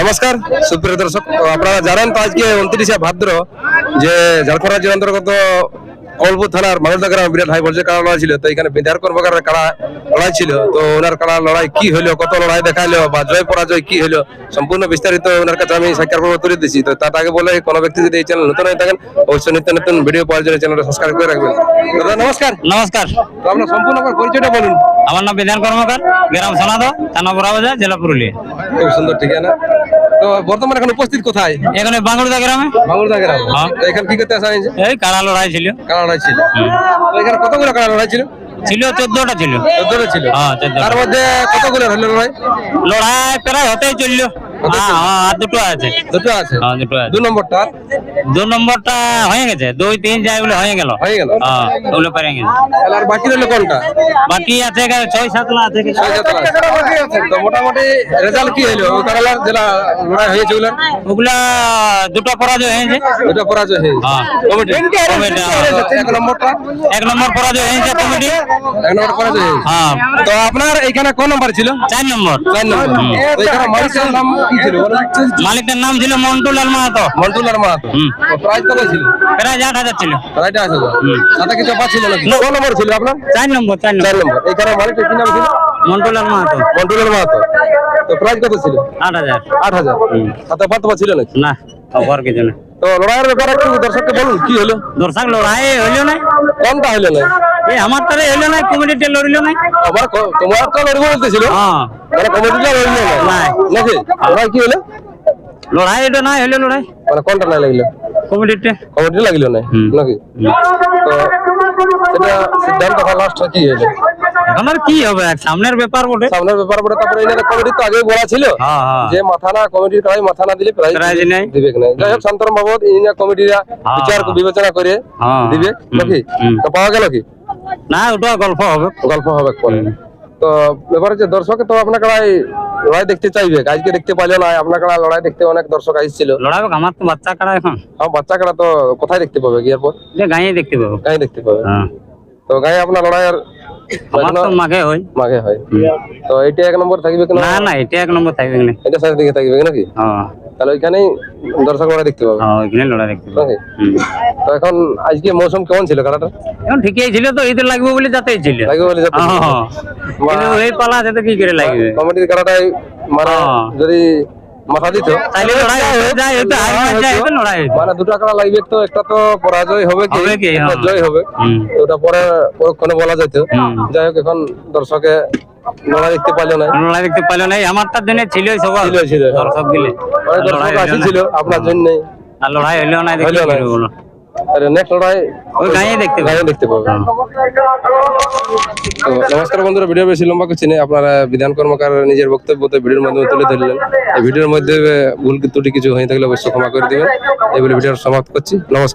নমস্কার সুপ্রিয় দর্শক। আপনারা জানেন তো আজকে উনত্রিশে ভাদ্র যে ঝাড়খণ্ড রাজ্যের অন্তর্গত কলপুর থানার মালদা গ্রাম বিরাট হাই ভোল্টেজ কাড়া লড়াই ছিল তো এখানে বিদ্যার কর্মকারের কাড়া লড়াই ছিল তো ওনার কাড়া লড়াই কি হলো কত লড়াই দেখাইলো বা জয় পরাজয় কি হলো সম্পূর্ণ বিস্তারিত ওনার কাছে আমি সাক্ষাৎ করব তুলে দিচ্ছি। তো তার আগে বলে কোনো ব্যক্তি যদি এই চ্যানেল নতুন হয়ে থাকেন অবশ্যই নিত্য নতুন ভিডিও পাওয়ার জন্য চ্যানেলটা সাবস্ক্রাইব করে রাখবেন। দাদা নমস্কার। নমস্কার। তো আপনার সম্পূর্ণ পরিচয়টা বলুন। আমার নাম বিধান কর্মকার গ্রাম সোনাদো থানা বড়াবাজার জেলা পুরুলিয়া। খুব সুন্দর ঠিকানা। তো বর্তমানে এখন উপস্থিত কোথায়? এখানে বাঙ্গুড়দা গ্রামে। বাংলাদেশ গ্রাম। হ্যাঁ। এখানে কি করতে আসা হয়েছে? এই কাড়া লড়াই ছিল। কাড়া লড়াই ছিল। তো এখানে কতগুলো কাড়া লড়াই ছিল? ছিল চোদ্দটা ছিল। চোদ্দটা ছিল। হ্যাঁ তার মধ্যে কতগুলো হলো লড়াই লড়াই প্রায় হতেই চলল। হ্যাঁ হ্যাঁ দুটো আছে। দুটো আছে? হ্যাঁ দুটো আছে। দু নম্বরটা? দু নম্বরটা হয়ে গেছে। দুই তিন চারগুলো হয়ে গেল। হয়ে গেল। হ্যাঁ ওগুলো পেরে গেছে। আর বাকি রইল কোনটা? বাকি আছে ছয় সাতলা আছে ছয় সাতটা তো মোটামুটি রেজাল্ট কি হলো? ওই কারালার লড়াই হয়েছে ওগুলো ওগুলা দুটো পরাজয় হয়েছে। ওটা পরাজয় হয়েছে। হ্যাঁ। কমিটি। কমিটি, হ্যাঁ। এক নম্বরটা? এক নম্বর পরাজয় হয়েছে কমিটি। এক নম্বর পরাজয় হয়েছে। হ্যাঁ। তো আপনার এখানে কোন নম্বর ছিল? চার নম্বর। চার নম্বর। তো এখানে মালিকের নাম কি ছিল? বলো? নাম ছিল মন্টু লাল মাহাতো। মন্টুলার মাহাতো। প্রাইস কত ছিল? প্রায় আট হাজার ছিল। রাইটে আট হাজার। সাথে কিছু ছিল নাকি? কোন নম্বর ছিল আপনার? চার নম্বর চার নম্বর। এই এখানে মালিকটা কি নাম ছিল? মন্টু লাল মাহাতো। মন্টুলার মাহাতো। তো প্রাইস কত ছিল? আট হাজার। আট হাজার। সাথে পাঁচ ছিল নাকি? না খবর কিছু না তো লড়াইয়ের ব্যাপারে একটু দর্শককে বলুন কি হলো? দর্শক লড়াই হইল না। কোনটা হলো না? এই আমার তারে হইল না কমিটিতে লড়িল না। আমার ক- তোমার তো লড়বো বলতেছিল। হ্যাঁ। মানে কমিটিটা লড়লো না? নাই। নাকি? লড়াই কি হলো? লড়াই এটা নাই হইল লড়াই। মানে কোনটা নাই লাগল? কমিটিতে। কমিটি লাগিল না নাকি? তো সেটা সিদ্ধান্ত লাস্ট কি হলো এখন আর কি হবে? সামনের ব্যাপার বটে। সামনের ব্যাপার পরে তারপরে এনারা কমিটি তো আগেই বলা ছিল হ্যাঁ হ্যাঁ। যে মাথা না কমিটির কাছে মাথা না দিলে প্রাইজ প্রাইজ দিবে না যাই হোক শান্তরম বাবদ ইনি কমিটিরা বিচার বিবেচনা করে হ্যাঁ। দিবে। নাকি? তো পাওয়া গেল কি? না ওটা গল্প হবে। গল্প হবে পরে। তো ব্যাপার হচ্ছে দর্শকে তো আপনার কাড়াই লড়াই দেখতে চাইবে। আজকে দেখতে পাইলে না আপনার কাড়া লড়াই দেখতে অনেক দর্শক আসছিল। লড়াই আমার তো বাচ্চা কাড়া এখন। আমার বাচ্চা কাড়া তো কোথায় দেখতে পাবে? পর গাঁয়ে দেখতে পাবো। গায়ে দেখতে পাবে। হ্যাঁ। তো গায়ে আপনার লড়াইয়ের আমার তো মাঘে হয়। মাঘে হয়। তো এটা এক নম্বর থাকবে কিনা না? না এটা এক নম্বর থাকবে না। এটা সাইড দিকে থাকবে নাকি? হ্যাঁ তাহলে ওইখানেই দর্শক লড়াই দেখতে পাবে। হ্যাঁ ওইখানে লড়াই দেখতে পাবো। তো এখন আজকে মৌসুম কেমন ছিল এখন ঠিকই ছিল তো ঈদ লাগবে বলে যাতেই ছিল। লাগবে বলে যাতে হ্যাঁ। কিন্তু এই পালা আছে তো কি করে লাগবে? কমিটির মানে। যদি মাথা দিত হয়ে। মানে দুটা কাড়া লাগবে তো একটা তো পরাজয় হবে কি? হবে কি, একটা হ্যাঁ। জয় হবে। ওটা পরে পরক্ষণে বলা যেত যাই হোক এখন দর্শকে লড়াই দেখতে পাইলো না লড়াই দেখতে পাইলো না আমার তার দিনে ছিল সবার। ছিল, ছিল, হ্যাঁ। দর্শক দিলে দর্শক আপনার জন্য আর লড়াই হইল না দেখলে হইল না। আর নেক্সট লড়াই দেখতে পাবে। তো নমস্কার বন্ধুরা ভিডিও বেশি লম্বা করছি না। আপনারা বিধান কর্মকার নিজের বক্তব্য তো ভিডিওর মাধ্যমে তুলে ধরলেন। এই ভিডিওর মধ্যে ভুল ত্রুটি কিছু হয়ে থাকলে অবশ্যই ক্ষমা করে দিবেন। এই বলে ভিডিওর সমাপ্ত করছি। নমস্কার।